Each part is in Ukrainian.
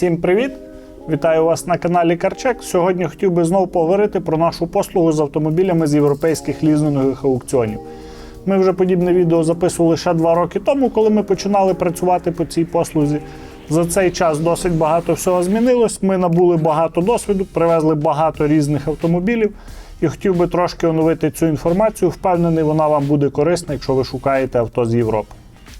Всім привіт! Вітаю вас на каналі Карчек. Сьогодні хотів би знову поговорити про нашу послугу з автомобілями з європейських лізингових аукціонів. Ми вже подібне відео записували ще два роки тому, коли ми починали працювати по цій послузі. За цей час досить багато всього змінилось. Ми набули багато досвіду, привезли багато різних автомобілів і хотів би трошки оновити цю інформацію. Впевнений, вона вам буде корисна, якщо ви шукаєте авто з Європи.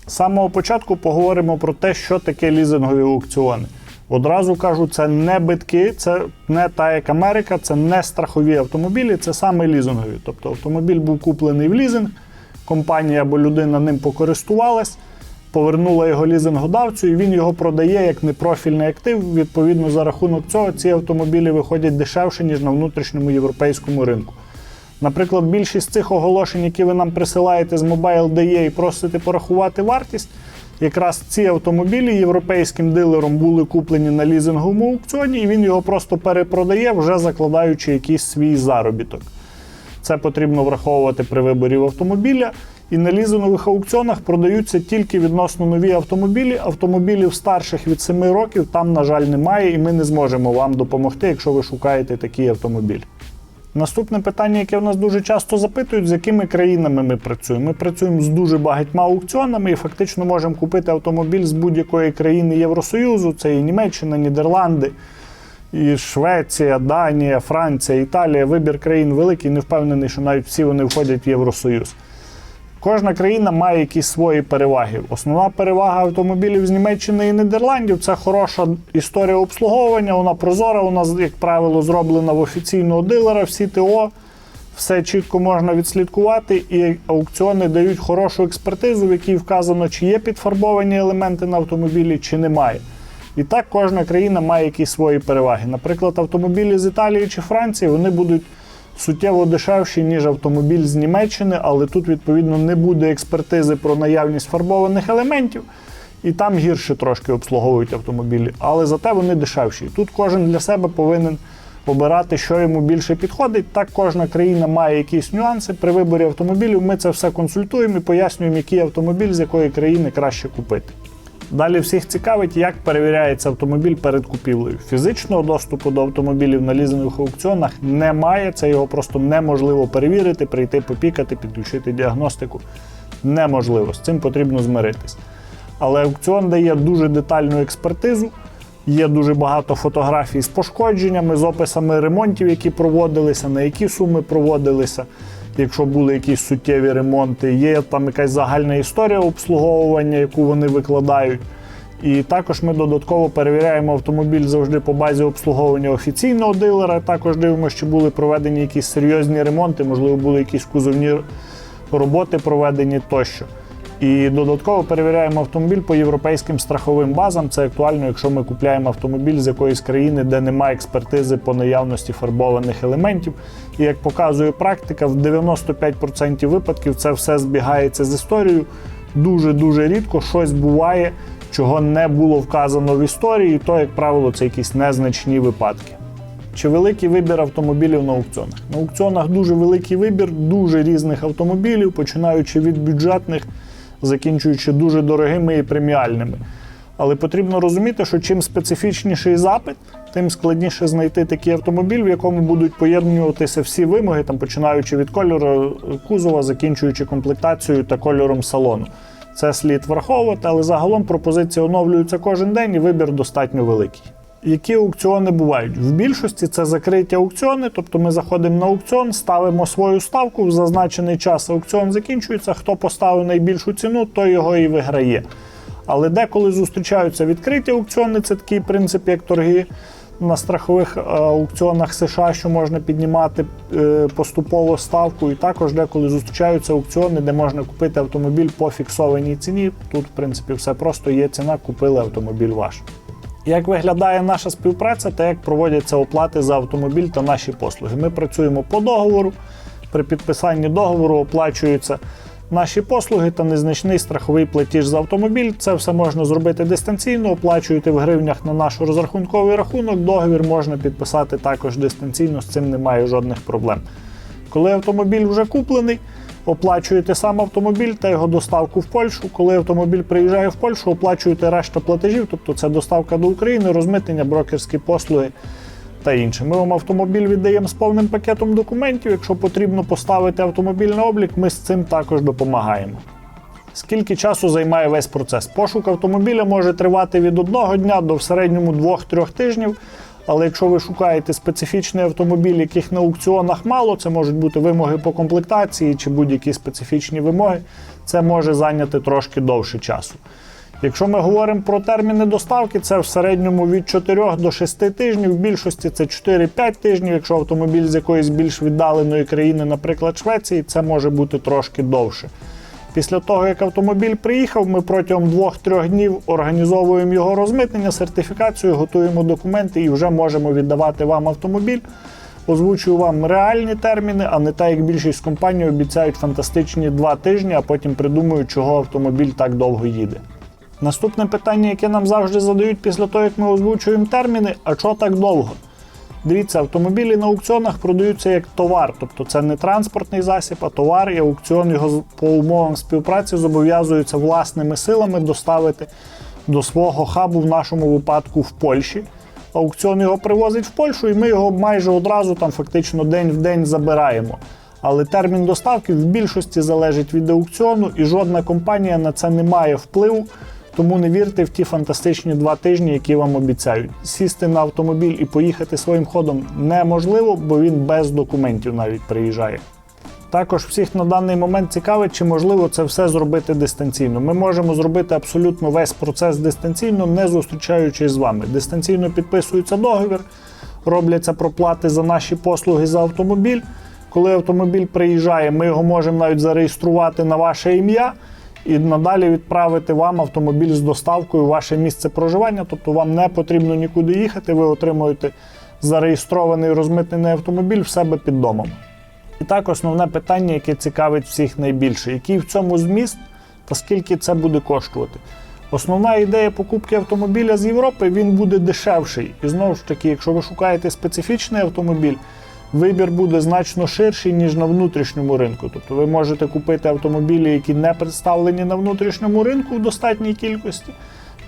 З самого початку поговоримо про те, що таке лізингові аукціони. Одразу кажу, це не битки, це не та як Америка, це не страхові автомобілі, це саме лізингові. Тобто автомобіль був куплений в лізинг, компанія або людина ним покористувалась, повернула його лізингодавцю, і він його продає як непрофільний актив. Відповідно, за рахунок цього ці автомобілі виходять дешевше, ніж на внутрішньому європейському ринку. Наприклад, більшість цих оголошень, які ви нам присилаєте з Mobile.de і просите порахувати вартість, якраз ці автомобілі європейським дилером були куплені на лізинговому аукціоні, і він його просто перепродає, вже закладаючи якийсь свій заробіток. Це потрібно враховувати при виборі автомобіля. І на лізингових аукціонах продаються тільки відносно нові автомобілі. Автомобілів старших від 7 років там, на жаль, немає, і ми не зможемо вам допомогти, якщо ви шукаєте такий автомобіль. Наступне питання, яке в нас дуже часто запитують, з якими країнами ми працюємо. Ми працюємо з дуже багатьма аукціонами і фактично можемо купити автомобіль з будь-якої країни Євросоюзу. Це і Німеччина, Нідерланди, і Швеція, Данія, Франція, Італія. Вибір країн великий, не впевнений, що навіть всі вони входять в Євросоюз. Кожна країна має якісь свої переваги. Основна перевага автомобілів з Німеччини і Нідерландів це хороша історія обслуговування. Вона прозора, вона, як правило, зроблена в офіційного дилера, всі ТО. Все чітко можна відслідкувати, і аукціони дають хорошу експертизу, в якій вказано, чи є підфарбовані елементи на автомобілі, чи немає. І так кожна країна має якісь свої переваги. Наприклад, автомобілі з Італії чи Франції вони будуть суттєво дешевші, ніж автомобіль з Німеччини, але тут, відповідно, не буде експертизи про наявність фарбованих елементів, і там гірше трошки обслуговують автомобілі, але зате вони дешевші. Тут кожен для себе повинен обирати, що йому більше підходить. Так кожна країна має якісь нюанси. При виборі автомобілів ми це все консультуємо і пояснюємо, який автомобіль з якої країни краще купити. Далі всіх цікавить, як перевіряється автомобіль перед купівлею. Фізичного доступу до автомобілів на лізингових аукціонах немає. Це його просто неможливо перевірити, прийти попікати, підключити діагностику. Неможливо. З цим потрібно змиритись. Але аукціон дає дуже детальну експертизу. Є дуже багато фотографій з пошкодженнями, з описами ремонтів, які проводилися, на які суми проводилися, якщо були якісь суттєві ремонти. Є там якась загальна історія обслуговування, яку вони викладають. І також ми додатково перевіряємо автомобіль завжди по базі обслуговування офіційного дилера. Також дивимося, чи були проведені якісь серйозні ремонти, можливо, були якісь кузовні роботи проведені тощо. І додатково перевіряємо автомобіль по європейським страховим базам. Це актуально, якщо ми купуємо автомобіль з якоїсь країни, де немає експертизи по наявності фарбованих елементів. І як показує практика, в 95% випадків це все збігається з історією. Дуже дуже рідко щось буває, чого не було вказано в історії, то, як правило, це якісь незначні випадки. Чи великий вибір автомобілів на аукціонах? На аукціонах дуже великий вибір, дуже різних автомобілів, починаючи від бюджетних, закінчуючи дуже дорогими і преміальними. Але потрібно розуміти, що чим специфічніший запит, тим складніше знайти такий автомобіль, в якому будуть поєднуватися всі вимоги, там починаючи від кольору кузова, закінчуючи комплектацією та кольором салону. Це слід враховувати, але загалом пропозиції оновлюються кожен день і вибір достатньо великий. Які аукціони бувають? В більшості це закриті аукціони, тобто ми заходимо на аукціон, ставимо свою ставку, в зазначений час аукціон закінчується. Хто поставив найбільшу ціну, той його і виграє. Але деколи зустрічаються відкриті аукціони, це такий принцип, як торги на страхових е, аукціонах США, що можна піднімати е, поступово ставку. І також деколи зустрічаються аукціони, де можна купити автомобіль по фіксованій ціні. Тут, в принципі, все просто є ціна, купили автомобіль ваш. Як виглядає наша співпраця та як проводяться оплати за автомобіль та наші послуги? Ми працюємо по договору. При підписанні договору оплачуються наші послуги та незначний страховий платіж за автомобіль. Це все можна зробити дистанційно, оплачуєте в гривнях на наш розрахунковий рахунок. Договір можна підписати також дистанційно, з цим немає жодних проблем. Коли автомобіль вже куплений, Оплачуєте сам автомобіль та його доставку в Польщу. Коли автомобіль приїжджає в Польщу, оплачуєте решта платежів, тобто це доставка до України, розмитнення, брокерські послуги та інше. Ми вам автомобіль віддаємо з повним пакетом документів. Якщо потрібно поставити автомобіль на облік, ми з цим також допомагаємо. Скільки часу займає весь процес? Пошук автомобіля може тривати від одного дня до в середньому 2-3 тижнів. Але якщо ви шукаєте специфічний автомобіль, яких на аукціонах мало, це можуть бути вимоги по комплектації чи будь-які специфічні вимоги, це може зайняти трошки довше часу. Якщо ми говоримо про терміни доставки, це в середньому від 4 до 6 тижнів. В більшості це 4-5 тижнів. Якщо автомобіль з якоїсь більш віддаленої країни, наприклад, Швеції, це може бути трошки довше. Після того, як автомобіль приїхав, ми протягом 2-3 днів організовуємо його розмитнення, сертифікацію, готуємо документи і вже можемо віддавати вам автомобіль. Озвучую вам реальні терміни, а не так, як більшість компаній обіцяють фантастичні 2 тижні, а потім придумують, чого автомобіль так довго їде. Наступне питання, яке нам завжди задають після того, як ми озвучуємо терміни, а що так довго? Дивіться, автомобілі на аукціонах продаються як товар, тобто це не транспортний засіб, а товар, і аукціон його по умовам співпраці зобов'язується власними силами доставити до свого хабу, в нашому випадку в Польщі. Аукціон його привозить в Польщу, і ми його майже одразу, там фактично день в день забираємо. Але термін доставки в більшості залежить від аукціону, і жодна компанія на це не має впливу. Тому не вірте в ті фантастичні два тижні, які вам обіцяють. Сісти на автомобіль і поїхати своїм ходом неможливо, бо він без документів навіть приїжджає. Також всіх на даний момент цікавить, чи можливо це все зробити дистанційно. Ми можемо зробити абсолютно весь процес дистанційно, не зустрічаючись з вами. Дистанційно підписується договір, робляться проплати за наші послуги за автомобіль. Коли автомобіль приїжджає, ми його можемо навіть зареєструвати на ваше ім'я і надалі відправити вам автомобіль з доставкою в ваше місце проживання. Тобто вам не потрібно нікуди їхати, ви отримуєте зареєстрований розмитнений автомобіль в себе під домом. І так основне питання, яке цікавить всіх найбільше, який в цьому зміст та скільки це буде коштувати. Основна ідея покупки автомобіля з Європи він буде дешевший. І знову ж таки, якщо ви шукаєте специфічний автомобіль, вибір буде значно ширший, ніж на внутрішньому ринку. Тобто ви можете купити автомобілі, які не представлені на внутрішньому ринку в достатній кількості,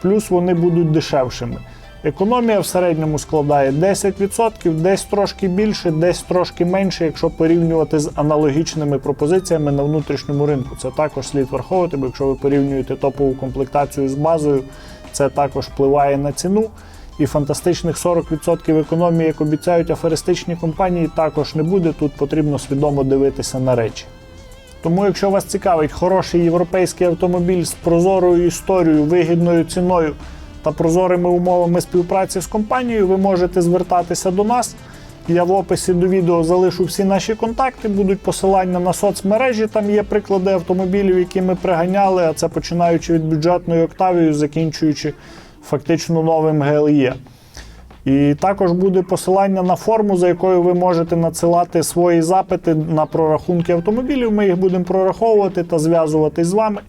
плюс вони будуть дешевшими. Економія в середньому складає 10%, десь трошки більше, десь трошки менше, якщо порівнювати з аналогічними пропозиціями на внутрішньому ринку. Це також слід враховувати, бо якщо ви порівнюєте топову комплектацію з базою, це також впливає на ціну. І фантастичних 40% економії, як обіцяють аферистичні компанії, також не буде. Тут потрібно свідомо дивитися на речі. Тому, якщо вас цікавить хороший європейський автомобіль з прозорою історією, вигідною ціною та прозорими умовами співпраці з компанією, ви можете звертатися до нас. Я в описі до відео залишу всі наші контакти, будуть посилання на соцмережі. Там є приклади автомобілів, які ми приганяли, а це починаючи від бюджетної Октавією, закінчуючи фактично новим GLE. І також буде посилання на форму, за якою ви можете надсилати свої запити на прорахунки автомобілів. Ми їх будемо прораховувати та зв'язуватись з вами.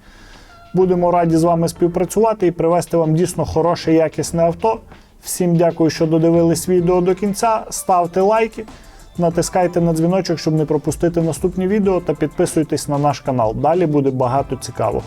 Будемо раді з вами співпрацювати і привезти вам дійсно хороше, якісне авто. Всім дякую, що додивились відео до кінця. Ставте лайки, натискайте на дзвіночок, щоб не пропустити наступні відео, та підписуйтесь на наш канал. Далі буде багато цікавого.